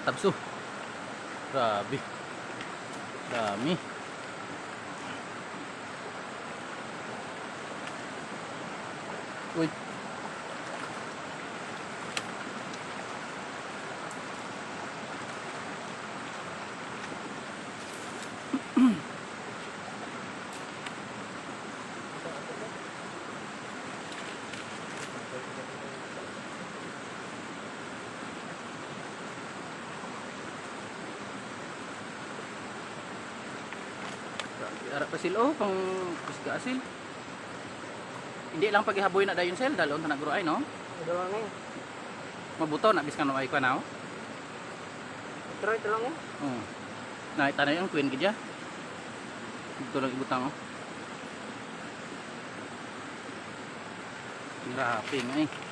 katabso. Grabe. Dami. Uy. Arap pa sila oh, pang kusga asil. Hindi lang paghihaboy na dayon sel, dalon ta nagro ay no. Lang eh. Mabuto na biskan no ay kwa na oh. Try ito lang eh. Oh. Nakita na yung queen gidya. Dito lang ibutang oh. Grabe nga eh.